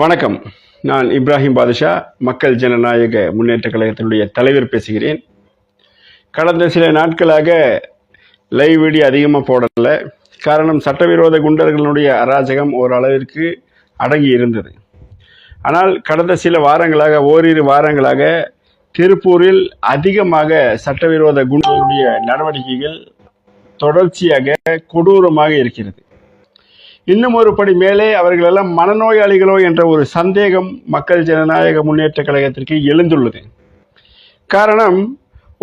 வணக்கம். நான் இப்ராஹிம் பாதுஷா மக்கள் ஜனநாயக முன்னேற்ற கழகத்தினுடைய தலைவர் பேசுகிறேன். கடந்த சில நாட்களாக லைவ் வீடியோ அதிகமாக போடலை. காரணம் சட்டவிரோத குண்டர்களுடைய அராஜகம் ஓரளவிற்கு அடங்கி இருந்தது. ஆனால் கடந்த சில வாரங்களாக ஓரிரு வாரங்களாக திருப்பூரில் அதிகமாக சட்டவிரோத குண்டர்களுடைய நடவடிக்கைகள் தொடர்ச்சியாக கொடூரமாக இருக்கிறது. இன்னும் ஒரு படி மேலே அவர்களெல்லாம் மனநோயாளிகளோ என்ற ஒரு சந்தேகம் மக்கள் ஜனநாயக முன்னேற்ற கழகத்திற்கு எழுந்துள்ளது. காரணம்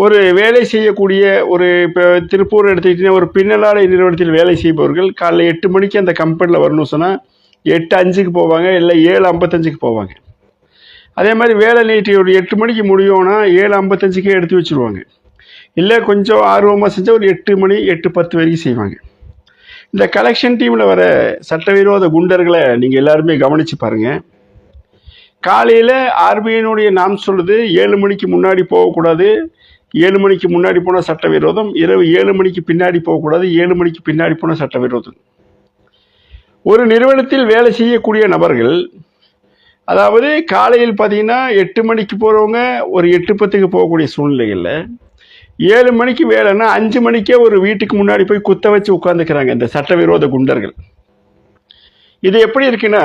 ஒரு வேலை செய்யக்கூடிய ஒரு இப்போ திருப்பூர் எடுத்துக்கிட்டிங்கன்னா ஒரு பின்னலாடை நிறுவனத்தில் வேலை செய்பவர்கள் காலைல எட்டு மணிக்கு அந்த கம்பெனியில் வரணும் சொன்னால் எட்டு அஞ்சுக்கு போவாங்க இல்லை ஏழு ஐம்பத்தஞ்சுக்கு போவாங்க. அதே மாதிரி வேலை நீட்டி ஒரு எட்டு மணிக்கு முடியும்னா ஏழு ஐம்பத்தஞ்சுக்கே எடுத்து வச்சுருவாங்க. இல்லை கொஞ்சம் ஆர்வமாக செஞ்சால் ஒரு எட்டு மணி எட்டு பத்து வரைக்கும் செய்வாங்க. இந்த கலெக்ஷன் டீமில் வர சட்டவிரோத குண்டர்களை நீங்கள் எல்லாருமே கவனித்து பாருங்கள் காலையில் ஆர்பிஐனுடைய நாம் சொல்லுது ஏழு மணிக்கு முன்னாடி போகக்கூடாது ஏழு மணிக்கு முன்னாடி போனால் சட்டவிரோதம் இரவு ஏழு மணிக்கு பின்னாடி போகக்கூடாது ஏழு மணிக்கு பின்னாடி போனால் சட்டவிரோதம். ஒரு நிறுவனத்தில் வேலை செய்யக்கூடிய நபர்கள் அதாவது காலையில் பார்த்தீங்கன்னா எட்டு மணிக்கு போகிறவங்க ஒரு எட்டு பத்துக்கு போகக்கூடிய சூழ்நிலைகளில் ஏழு மணிக்கு வேலைன்னா அஞ்சு மணிக்கே ஒரு வீட்டுக்கு முன்னாடி போய் குத்த வச்சு உட்காந்துக்கிறாங்க இந்த சட்டவிரோத குண்டர்கள். இது எப்படி இருக்குன்னா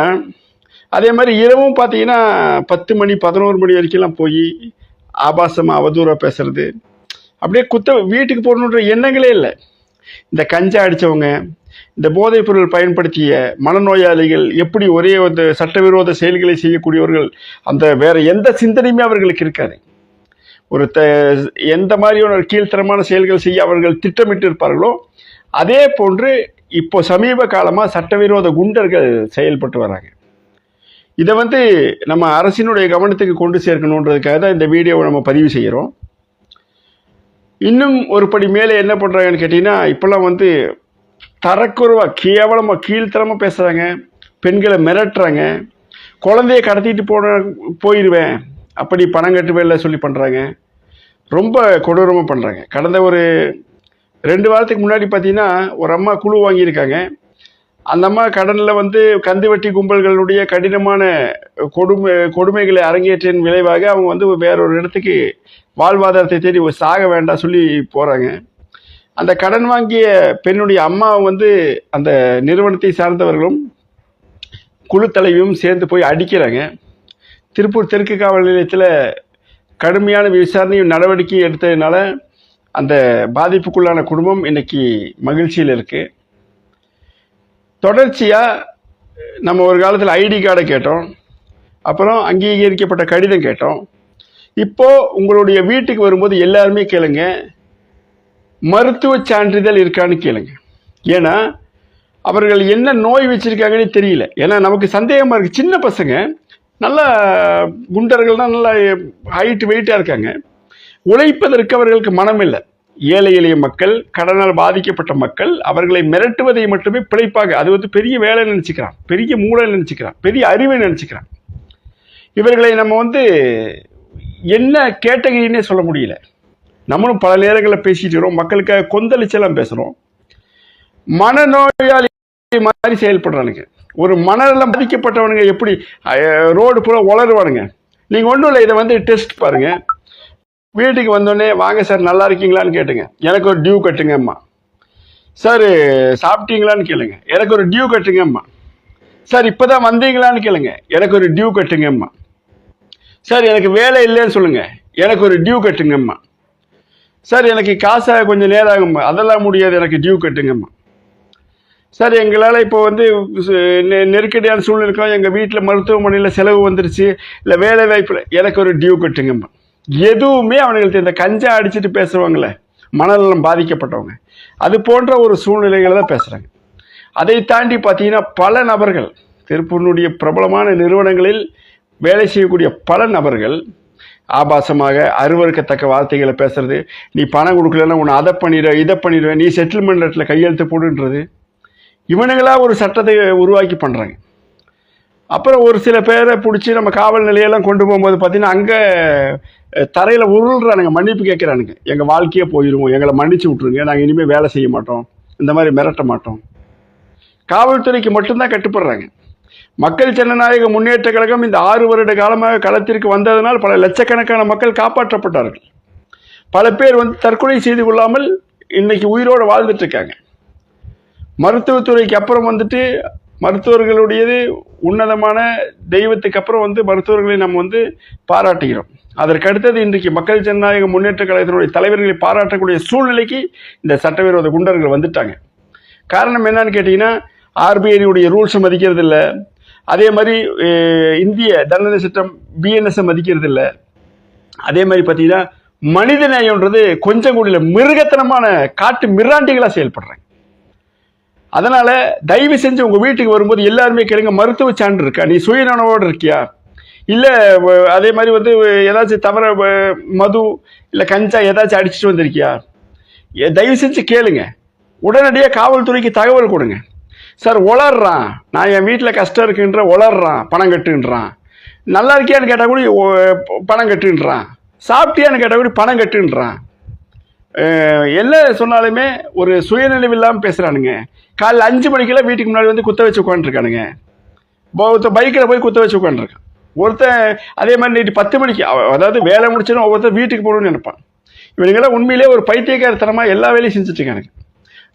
அதே மாதிரி இரவும் பார்த்தீங்கன்னா பத்து மணி பதினோரு மணி வரைக்கும்லாம் போய் ஆபாசமாக அவதூறாக பேசுறது. அப்படியே குத்த வீட்டுக்கு போகணுன்ற எண்ணங்களே இல்லை. இந்த கஞ்சா அடித்தவங்க இந்த போதைப் பொருள் பயன்படுத்திய மனநோயாளிகள் எப்படி ஒரே அந்த சட்டவிரோத செயல்களை செய்யக்கூடியவர்கள் அந்த வேற எந்த சிந்தனையுமே அவர்களுக்கு இருக்காது. ஒரு த எந்த மாதிரியான ஒரு கீழ்த்தரமான செயல்கள் செய்ய அவர்கள் திட்டமிட்டு இருப்பார்களோ அதே போன்று இப்போ சமீப காலமாக சட்டவிரோத குண்டர்கள் செயல்பட்டு வராங்க. இதை வந்து நம்ம அரசினுடைய கவனத்துக்கு கொண்டு சேர்க்கணுன்றதுக்காக தான் இந்த வீடியோவை நம்ம பதிவு செய்கிறோம். இன்னும் ஒரு படி மேலே என்ன பண்ணுறாங்கன்னு கேட்டிங்கன்னா இப்போல்லாம் வந்து தரக்குறைவாக கேவலமாக கீழ்த்தரமாக பேசுகிறாங்க பெண்களை மிரட்டுறாங்க. குழந்தைய கடத்திட்டு போன போயிடுவேன் அப்படி பணம் கட்டுவேல சொல்லி பண்ணுறாங்க ரொம்ப கொடூரமாக பண்ணுறாங்க கடந்த ஒரு ரெண்டு வாரத்துக்கு முன்னாடி பார்த்தீங்கன்னா ஒரு அம்மா குழு வாங்கியிருக்காங்க. அந்த அம்மா கடனில் வந்து கந்துவட்டி கும்பல்களுடைய கடினமான கொடுமை கொடுமைகளை அரங்கேற்றின் விளைவாக அவங்க வந்து வேறொரு இடத்துக்கு வாழ்வாதாரத்தை தேடி சாக வேண்டாம் சொல்லி போகிறாங்க அந்த கடன் வாங்கிய பெண்ணுடைய அம்மா வந்து அந்த நிறுவனத்தை சார்ந்தவர்களும் குழு தலைவியும் சேர்ந்து போய் அடிக்கிறாங்க. திருப்பூர் தெற்கு காவல் நிலையத்தில் கடுமையான விசாரணையும் நடவடிக்கையும் எடுத்ததுனால அந்த பாதிப்புக்குள்ளான குடும்பம் இன்னைக்கு மகிழ்ச்சியில் இருக்குது தொடர்ச்சியாக நம்ம ஒரு காலத்தில் ஐடி கார்டை கேட்டோம். அப்புறம் அங்கீகரிக்கப்பட்ட கடிதம் கேட்டோம். இப்போது உங்களுடைய வீட்டுக்கு வரும்போது எல்லாருமே கேளுங்க. மருத்துவ சான்றிதழ் இருக்கான்னு கேளுங்க. ஏன்னா அவர்கள் என்ன நோய் வச்சுருக்காங்கன்னு தெரியல. ஏன்னா நமக்கு சந்தேகமாக இருக்குது சின்ன பசங்க நல்லா குண்டர்கள் தான் நல்லா ஹைட் வெயிட்டாக இருக்காங்க. உழைப்பதற்கு அவர்களுக்கு மனம் இல்லை ஏழை எளிய மக்கள் கடனால் பாதிக்கப்பட்ட மக்கள் அவர்களை மிரட்டுவதை மட்டுமே பிழைப்பாக அது வந்து பெரிய வேலை நினச்சிக்கிறான். பெரிய மூளை நினச்சிக்கிறான். பெரிய அறிவை நினச்சிக்கிறான். இவர்களை நம்ம வந்து என்ன கேட்டகரின்னே சொல்ல முடியல. நம்மளும் பல நேரங்களில் பேசிட்டு வரோம் மக்களுக்காக கொந்தளிச்செல்லாம் பேசுகிறோம் மனநோயாளி மாதிரி செயல்படுறானுங்க. ஒரு மணலெல்லாம் பாதிக்கப்பட்டவனுங்க எப்படி ரோடு பூரா உளருவானுங்க நீங்கள் ஒன்றும் இல்லை இதை வந்து டெஸ்ட் பாருங்க. வீட்டுக்கு வந்தோடனே வாங்க சார் நல்லா இருக்கீங்களான்னு கேட்டுங்க. எனக்கு ஒரு டியூ கட்டுங்கம்மா. சார் சாப்பிட்டீங்களான்னு கேளுங்க. எனக்கு ஒரு டியூ கட்டுங்கம்மா. சார் இப்போ தான் வந்தீங்களான்னு கேளுங்க. எனக்கு ஒரு டியூ கட்டுங்கம்மா. சார் எனக்கு வேலை இல்லைன்னு சொல்லுங்கள் எனக்கு ஒரு டியூ கட்டுங்கம்மா. சார் எனக்கு காசாக கொஞ்சம் நேரம் ஆகும்மா. அதெல்லாம் முடியாது எனக்கு டியூ கட்டுங்கம்மா. சார் எங்களால் இப்போ வந்து நெ- நெருக்கடியான சூழ்நிலை இருக்கோம் எங்கள் வீட்டில் மருத்துவமனையில் செலவு வந்துருச்சு. இல்லை வேலை வாய்ப்பில் எனக்கு ஒரு டியூ கட்டுங்கம்மா எதுவுமே அவனுங்களுக்கு இந்த கஞ்சா அடிச்சுட்டு பேசுவாங்களே மனநலம் பாதிக்கப்பட்டவங்க. அது போன்ற ஒரு சூழ்நிலைகளை தான் பேசுகிறாங்க அதை தாண்டி பார்த்தீங்கன்னா பல நபர்கள் திருப்பூர்னுடைய பிரபலமான நிறுவனங்களில் வேலை செய்யக்கூடிய பல நபர்கள் ஆபாசமாக அருவருக்கத்தக்க வார்த்தைகளை பேசுறது. நீ பணம் கொடுக்கலன்னா உன்னை அதை பண்ணிடுற இதை பண்ணிடுவேன் நீ செட்டில்மெண்ட் லெட்டில் கையெழுத்து போடுன்றது. இவனுங்களாக ஒரு சட்டத்தை உருவாக்கி பண்ணுறாங்க அப்புறம் ஒரு சில பேரை பிடிச்சி நம்ம காவல் நிலையெல்லாம் கொண்டு போகும்போது பார்த்தீங்கன்னா அங்கே தரையில் உருள்றானுங்க மன்னிப்பு கேட்குறானுங்க. எங்கள் வாழ்க்கையே போயிடுவோம் எங்களை மன்னிச்சு விட்ருங்க நாங்கள் இனிமேல் வேலை செய்ய மாட்டோம் இந்த மாதிரி மிரட்ட மாட்டோம். காவல்துறைக்கு மட்டும்தான் கட்டுப்படுறாங்க. மக்கள் ஜனநாயக முன்னேற்ற கழகம் இந்த ஆறு வருட காலமாக களத்திற்கு வந்ததனால் பல லட்சக்கணக்கான மக்கள் காப்பாற்றப்பட்டார்கள். பல பேர் வந்து தற்கொலை செய்து கொள்ளாமல் இன்னைக்கு உயிரோடு வாழ்ந்துட்டு இருக்காங்க. மருத்துவத்துறைக்கு அப்புறம் வந்துட்டு மருத்துவர்களுடையது உன்னதமான தெய்வத்துக்கு அப்புறம் வந்து மருத்துவர்களை நம்ம வந்து பாராட்டுகிறோம். அதற்கு அடுத்தது இன்றைக்கு மக்கள் ஜனநாயக முன்னேற்ற கழகத்தினுடைய தலைவர்களை பாராட்டக்கூடிய சூழ்நிலைக்கு இந்த சட்டவிரோத குண்டர்கள் வந்துட்டாங்க. காரணம் என்னன்னு கேட்டிங்கன்னா ஆர்பிஐனுடைய ரூல்ஸை மதிக்கிறது இல்லை அதே மாதிரி இந்திய தண்டனை சட்டம் பிஎன்எஸ்ஸை மதிக்கிறது இல்லை அதே மாதிரி பார்த்தீங்கன்னா மனித நேயம்ன்றது கொஞ்சம் கூட மிருகத்தனமான காட்டு மிராண்டிகளாக செயல்படுறாங்க. அதனால் தயவு செஞ்சு உங்கள் வீட்டுக்கு வரும்போது எல்லாருமே கேளுங்க மருத்துவ சான்று இருக்கா? நீ சுயநனவோடு இருக்கியா? இல்லை அதே மாதிரி வந்து ஏதாச்சும் தவிர மது இல்லை கஞ்சா ஏதாச்சும் அடிச்சுட்டு வந்திருக்கியா? தயவு செஞ்சு கேளுங்க. உடனடியாக காவல்துறைக்கு தகவல் கொடுங்க. சார் உளர்றான். நான் என் வீட்டில் கஷ்டம் இருக்குன்ற உளர்றான். பணம் கட்டுன்றான். நல்லா இருக்கியான்னு கேட்டால் கூட பணம் கட்டுன்றான். சாப்பிட்டியான்னு கேட்டால் கூட பணம் கட்டுன்றான். என்ன சொன்னாலுமே ஒரு சுயநினைவு இல்லாமல் பேசுகிறானுங்க காலைல அஞ்சு மணிக்கெல்லாம் வீட்டுக்கு முன்னாடி வந்து குத்த வச்சு உட்காந்துருக்கானுங்க ஒருத்தன் பைக்கில் போய் குத்த வச்சு உட்காந்துருக்கான் ஒருத்தன் அதே மாதிரி நைட்டு பத்து மணிக்கு அதாவது வேலை முடிச்சதும் ஒவ்வொருத்தர் வீட்டுக்கு போகணும்னு நினைப்பான். இவனுங்கெல்லாம் உண்மையிலே ஒரு பைத்தியக்காரத்தனமாக எல்லா வேலையும் செஞ்சுட்டு இருக்கானுங்க.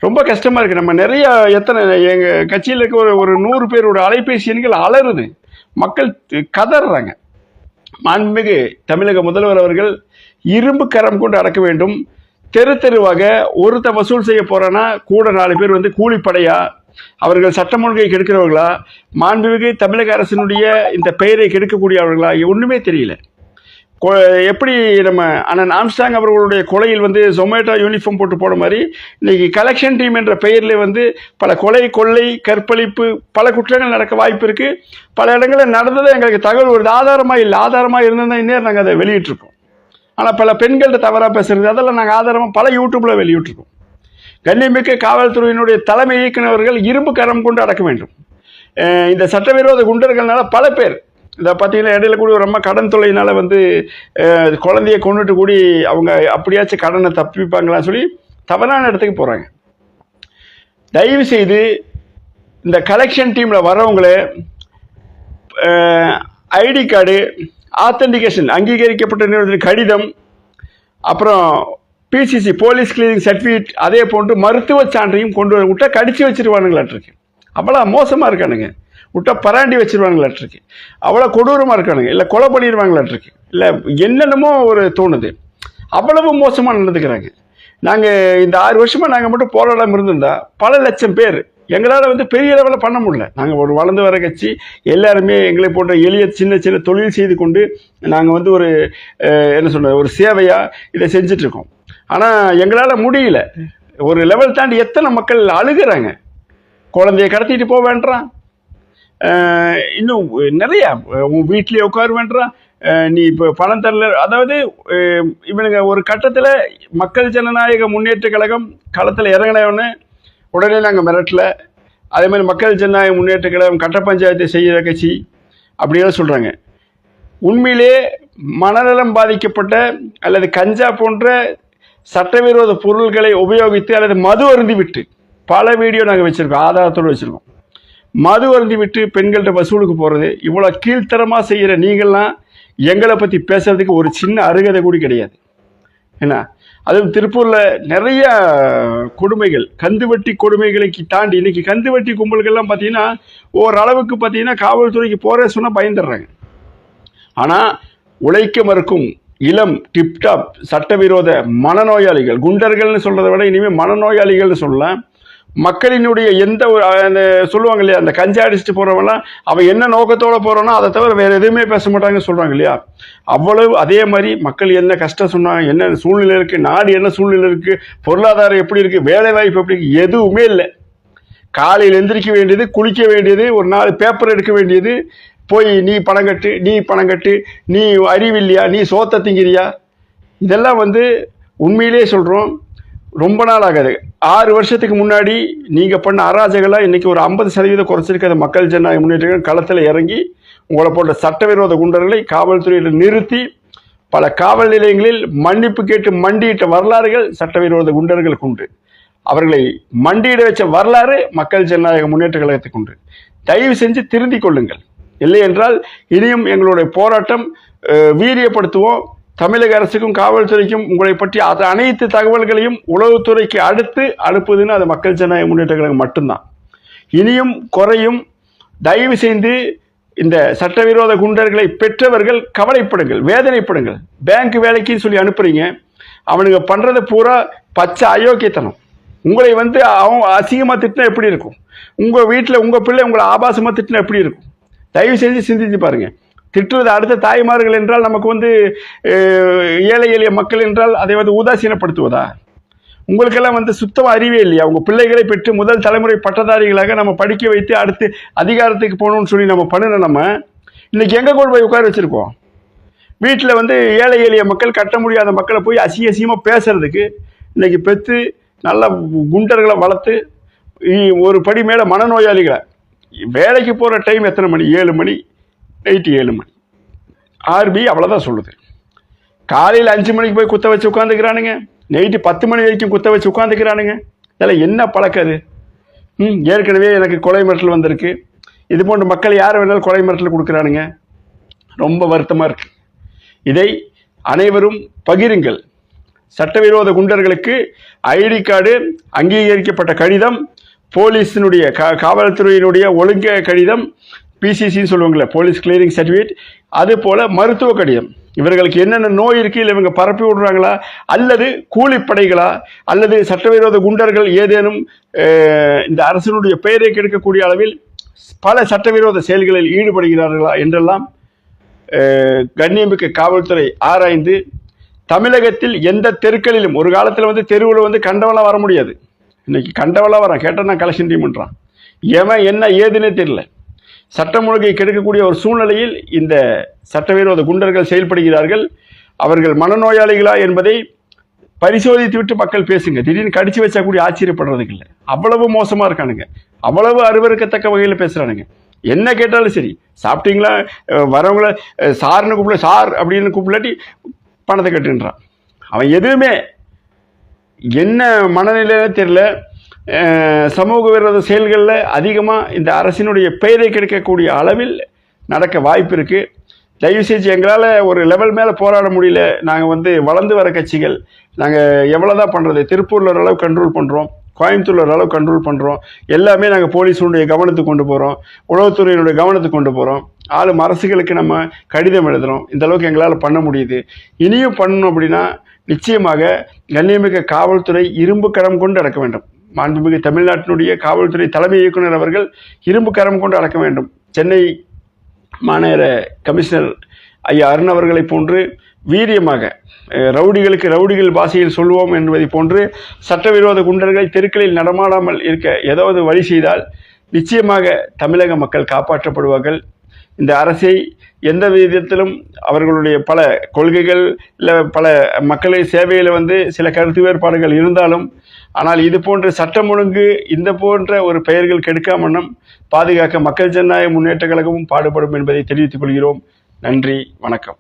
ரொம்ப கஷ்டமாக இருக்குது நம்ம நிறைய எத்தனை எங்கள் கட்சியில் இருக்க ஒரு ஒரு நூறு பேரோட அலைபேசி எண்கள் அலறுது. மக்கள் கதறாங்க. மாண்புமிகு தமிழக முதல்வர் அவர்கள் இரும்பு கரம் கொண்டு அடக்க வேண்டும். தெரு தெருவாக ஒருத்த வசூல் செய்ய போறானா கூட நாலு பேர் வந்து கூலிப்படையா அவர்கள் சட்டம் ஒழுங்கை கெடுக்கிறவர்களா மாண்புமிகு தமிழக அரசினுடைய இந்த பெயரை கெடுக்கக்கூடியவர்களா ஒன்றுமே தெரியல. கொ- எப்படி நம்ம அண்ணன் ஆம்ஸ்டாங் அவர்களுடைய கொலையில் வந்து ஜொமேட்டோ யூனிஃபார்ம் போட்டு போன மாதிரி இன்னைக்கு கலெக்ஷன் டீம் என்ற பெயரில் வந்து பல கொலை கொள்ளை கற்பழிப்பு பல குற்றங்கள் நடக்க வாய்ப்பு இருக்குது பல இடங்களில் நடந்ததை எங்களுக்கு தகவல் ஒரு ஆதாரமாக இல்லை ஆதாரமாக இருந்திருந்தா இந்நேரம் நாங்கள் அதை வெளியிட்டிருக்கோம். ஆனால் பல பெண்கள்கிட்ட தவறாக பேசுகிறது அதெல்லாம் நாங்கள் ஆதாரமாக பல யூடியூப்பில் வெளியிட்டிருக்கோம். கண்ணியமிக்க காவல்துறையினுடைய தலைமை இயக்குநர்கள் இரும்பு கரம் கொண்டு அடக்க வேண்டும். இந்த சட்டவிரோத குண்டர்கள்னால பல பேர் இந்த பார்த்தீங்கன்னா இடையில கூட ரொம்ப கடன் தொல்லையினால வந்து குழந்தைய கொண்டுட்டு கூடி அவங்க அப்படியாச்சும் கடனை தப்பிப்பாங்களான்னு சொல்லி தவறான இடத்துக்கு போகிறாங்க தயவு செய்து இந்த கலெக்ஷன் டீமில் வரவங்களே ஐடி கார்டு ஆத்தன்டிகேஷன் அங்கீகரிக்கப்பட்ட நிறுவனத்தின் கடிதம் அப்புறம் பிசிசி போலீஸ் கிளீனிங் சர்டிஃபிகேட் அதே போன்று மருத்துவ சான்றையும் கொண்டு வர விட்டா கடிச்சு வச்சிருவானுங்களாட்டிருக்கு. அவ்வளோ மோசமாக இருக்கானுங்க. விட்டா பராண்டி வச்சிருவாங்களாட்டிருக்கு அவ்வளோ கொடூரமாக இருக்கானுங்க. இல்லை கொலை பண்ணிடுவாங்களாட்டிருக்கு இல்லை என்னென்னமோ ஒரு தோணுது. அவ்வளவு மோசமாக நடந்துக்கிறாங்க. நாங்கள் இந்த ஆறு வருஷமாக நாங்கள் மட்டும் போராடாமல் இருந்திருந்தா பல லட்சம் பேர் எங்களால் வந்து பெரிய லெவலில் பண்ண முடியல. நாங்கள் ஒரு வளர்ந்து வர கட்சி எல்லாருமே எங்களை போன்ற எளிய சின்ன சின்ன தொழில் செய்து கொண்டு நாங்கள் வந்து ஒரு என்ன சொல்ற ஒரு சேவையாக இதை செஞ்சிட்ருக்கோம். ஆனால் எங்களால் முடியல. ஒரு லெவல் தாண்டி எத்தனை மக்கள் அழுகிறாங்க. குழந்தைய கடத்திட்டு போக வேண்டாம். இன்னும் நிறையா உன் வீட்லேயே உட்கார வேண்டாம். நீ இப்போ பணம் தரல. அதாவது இவனுங்க ஒரு கட்டத்தில் மக்கள் ஜனநாயக முன்னேற்ற கழகம் களத்தில் இறங்கினவொன்னே உடனே நாங்கள் மிரட்டல. அதே மாதிரி மக்கள் ஜனநாயக முன்னேற்ற கழகம் கட்ட பஞ்சாயத்தை செய்கிற கட்சி அப்படியெல்லாம் சொல்கிறாங்க உண்மையிலே மனநலம் பாதிக்கப்பட்ட அல்லது கஞ்சா போன்ற சட்டவிரோத பொருள்களை உபயோகித்து அல்லது மது அருந்தி விட்டு பல வீடியோ நாங்கள் வச்சுருக்கோம் ஆதாரத்தோடு வச்சுருக்கோம். மது அருந்தி விட்டு பெண்கள்கிட்ட வசூலுக்கு போகிறது இவ்வளோ கீழ்த்தரமாக செய்கிற நீங்கள்லாம் எங்களை பற்றி பேசுகிறதுக்கு ஒரு சின்ன அருகதை கூட கிடையாது. என்ன? அதுவும் திருப்பூரில் நிறைய கொடுமைகள். கந்துவட்டி கொடுமைகளுக்கு தாண்டி இன்னைக்கு கந்துவட்டி கும்பல்கள்லாம் பார்த்தீங்கன்னா ஓரளவுக்கு பார்த்தீங்கன்னா காவல்துறைக்கு போகிற சொன்னால் பயந்துடுறாங்க. ஆனால் உழைக்க மறுக்கும் இளம் டிப்டாப் சட்டவிரோத மனநோயாளிகள் குண்டர்கள்னு சொல்றதை விட இனிமேல் மனநோயாளிகள்னு சொல்லலாம். மக்களினுடைய எந்த ஒரு அந்த சொல்லுவாங்க இல்லையா அந்த கஞ்சா அடிச்சுட்டு போகிறவங்களாம் அவன் என்ன நோக்கத்தோட போகிறோன்னா அதை தவிர வேறு எதுவுமே பேச மாட்டாங்கன்னு சொல்கிறாங்க இல்லையா? அவ்வளவு அதே மாதிரி மக்கள் என்ன கஷ்டம் சொன்னாங்க என்ன சூழ்நிலை இருக்குது நாடு என்ன சூழ்நிலை இருக்குது பொருளாதாரம் எப்படி இருக்குது வேலை வாய்ப்பு எப்படி இருக்குது எதுவுமே இல்லை. காலையில் எந்திரிக்க வேண்டியது குளிக்க வேண்டியது ஒரு நாலு பேப்பர் எடுக்க வேண்டியது போய் நீ பணம் கட்டு நீ பணம் கட்டு நீ அறிவில்லையா நீ சோத்த திங்கிறியா? இதெல்லாம் வந்து உண்மையிலே சொல்கிறோம் ரொம்ப நாள் ஆகாது ஆறு வருஷத்துக்கு முன்னாடி நீங்கள் பண்ண அராஜகெல்லாம் இன்றைக்கி ஒரு ஐம்பது சதவீதம் குறைச்சிருக்கிற மக்கள் ஜனநாயக முன்னேற்ற களத்தில் இறங்கி உங்களை போன்ற சட்டவிரோத குண்டர்களை காவல்துறையில் நிறுத்தி பல காவல் நிலையங்களில் மன்னிப்பு கேட்டு மண்டியிட்ட வரலாறுகள் சட்டவிரோத குண்டர்களுக்கு உண்டு. அவர்களை மண்டியிட வச்ச வரலாறு மக்கள் ஜனநாயக முன்னேற்ற கழகத்துக்கு உண்டு. தயவு செஞ்சு திருந்திக் கொள்ளுங்கள். இல்லை என்றால் இனியும் எங்களுடைய போராட்டம் வீரியப்படுத்துவோம். தமிழக அரசுக்கும் காவல்துறைக்கும் உங்களை பற்றி அது அனைத்து தகவல்களையும் உளவுத்துறைக்கு அடுத்து அனுப்புதுன்னு அது மக்கள் ஜனநாயக முன்னேற்ற கழகம் மட்டும்தான். இனியும் குறையும். தயவு செய்து இந்த சட்டவிரோத குண்டர்களை பெற்றவர்கள் கவலைப்படுங்கள் வேதனைப்படுங்கள். பேங்க் வேலைக்குன்னு சொல்லி அனுப்புறீங்க. அவனுங்க பண்ணுறது பூரா பச்சை அயோக்கியத்தனம். உங்களை வந்து அவன் அசிங்கமாக திட்டினா எப்படி இருக்கும்? உங்கள் வீட்டில் உங்கள் பிள்ளை உங்களை ஆபாசமாக திட்டினா எப்படி இருக்கும்? தயவு செஞ்சு சிந்திச்சு பாருங்கள் திட்டுவது அடுத்த தாய்மார்கள் என்றால் நமக்கு வந்து ஏழை எளிய மக்கள் என்றால் அதை வந்து உதாசீனப்படுத்துவதா? உங்களுக்கெல்லாம் வந்து சுத்தமாக அறிவே இல்லையா? உங்கள் பிள்ளைகளை பெற்று முதல் தலைமுறை பட்டதாரிகளாக நம்ம படிக்க வைத்து அடுத்து அதிகாரத்துக்கு போகணும்னு சொல்லி நம்ம பண்ணணும் நம்ம இன்றைக்கி எங்கே கொண்டு போய் உட்கார வச்சுருக்கோம்? வீட்டில் வந்து ஏழை எளிய மக்கள் கட்ட முடியாத மக்களை போய் அசிங்க அசியமாக பேசுறதுக்கு இன்றைக்கி பெற்று நல்ல குண்டர்களை வளர்த்து ஒரு படி மேலே மனநோயாளிகளை வேலைக்கு போகிற டைம் எத்தனை மணி? ஏழு மணி. நைட்டு ஏழு மணி. ஆர்பி அவ்வளோதான் சொல்லுது. காலையில் அஞ்சு மணிக்கு போய் குத்த வச்சு உட்காந்துக்கிறானுங்க நைட்டு பத்து மணி வரைக்கும் குத்த வச்சு உட்காந்துக்கிறானுங்க இதெல்லாம் என்ன பழக்கம் அது ம் ஏற்கனவே எனக்கு கொலை மிரட்டல் வந்திருக்கு. இது போன்ற மக்கள் யார் வேணாலும் கொலை மிரட்டல் கொடுக்குறானுங்க. ரொம்ப வருத்தமாக இருக்கு. இதை அனைவரும் பகிருங்கள். சட்டவிரோத குண்டர்களுக்கு ஐடி கார்டு அங்கீகரிக்கப்பட்ட கடிதம் போலீஸினுடைய கா காவல்துறையினுடைய ஒழுங்க கடிதம் பிசிசின்னு சொல்லுவாங்கள்ல போலீஸ் கிளியரிங் சர்டிஃபிகேட் அது போல மருத்துவ கடிதம். இவர்களுக்கு என்னென்ன நோய் இருக்கு இல்லை இவங்க பரப்பி விடுறாங்களா அல்லது கூலிப்படைகளா அல்லது சட்டவிரோத குண்டர்கள் ஏதேனும் இந்த அரசினுடைய பெயரை கெடுக்கக்கூடிய அளவில் பல சட்டவிரோத செயல்களில் ஈடுபடுகிறார்களா என்றெல்லாம் கண்ணியமிக்க காவல்துறை ஆராய்ந்து தமிழகத்தில் எந்த தெருக்களிலும் ஒரு காலத்தில் வந்து தெருவில் வந்து கண்டவெல்லாம் வர முடியாது. இன்னைக்கு கண்டவெல்லாம் வரான் கேட்டால் நான் கலெக்ஷன் பண்ணுறான் எவன் என்ன ஏதுன்னே தெரியல. சட்டம் ஒழுங்கை கெடுக்கக்கூடிய ஒரு சூழ்நிலையில் இந்த சட்டவிரோத குண்டர்கள் செயல்படுகிறார்கள். அவர்கள் மனநோயாளிகளா என்பதை பரிசோதித்து விட்டு மக்கள் பேசுங்க. திடீர்னு கடிச்சு வச்சா கூடி ஆச்சரியப்படுறதுக்கு இல்லை. அவ்வளவு மோசமா இருக்கானுங்க. அவ்வளவு அருவருக்கத்தக்க வகையில் பேசுறானுங்க. என்ன கேட்டாலும் சரி. சாப்பிட்டீங்களா? வரவங்கள சார்னு கூப்பிட சார் அப்படின்னு கூப்பிடாட்டி பணத்தை கட்டுன்றான். அவன் எதுவுமே என்ன மனநிலையில தெரியல. சமூக விரோத செயல்களில் அதிகமாக இந்த அரசினுடைய பெயரை கிடைக்கக்கூடிய அளவில் நடக்க வாய்ப்பு இருக்குது தயவு செஞ்சு எங்களால் ஒரு லெவல் மேலே போராட முடியல. நாங்கள் வந்து வளர்ந்து வர கட்சிகள். நாங்கள் எவ்வளோ தான் பண்ணுறது திருப்பூரில் ஓரளவு கண்ட்ரோல் பண்ணுறோம் கோயம்புத்தூர்ல ஓரளவு கண்ட்ரோல் பண்ணுறோம் எல்லாமே நாங்கள் போலீஸுடைய கவனத்துக்கு கொண்டு போகிறோம் உளவுத்துறையினுடைய கவனத்துக்கு கொண்டு போகிறோம் ஆளும் அரசுகளுக்கு நம்ம கடிதம் எழுதுகிறோம் இந்த அளவுக்கு எங்களால் பண்ண முடியுது. இனியும் பண்ணணும் அப்படின்னா நிச்சயமாக கண்ணியமிக்க காவல்துறை இரும்பு கரம் கொண்டு நடக்க வேண்டும். மாண்புமிகு தமிழ்நாட்டினுடைய காவல்துறை தலைமை இயக்குனர் அவர்கள் இரும்பு கரம் கொண்டு அடக்க வேண்டும். சென்னை மாநகர கமிஷனர் ஐயா அருண் அவர்களை போன்று வீரியமாக ரவுடிகளுக்கு ரவுடிகள் பாஷையில் சொல்வோம் என்பதை போன்று சட்டவிரோத குண்டர்கள் தெருக்களில் நடமாடாமல் இருக்க ஏதாவது வழி செய்தால் நிச்சயமாக தமிழக மக்கள் காப்பாற்றப்படுவார்கள். இந்த அரசை எந்த விதத்திலும் அவர்களுடைய பல கொள்கைகள் இல்லை பல மக்களை சேவையில் வந்து சில கருத்து வேறுபாடுகள் இருந்தாலும் ஆனால் இது போன்ற சட்டம் ஒழுங்கு இந்த போன்ற ஒரு பெயர்கள் கெடுக்காமன்னும் பாதுகாக்க மக்கள் ஜனநாயக முன்னேற்ற கழகமும் பாடுபடும் என்பதை தெரிவித்துக் கொள்கிறோம். நன்றி வணக்கம்.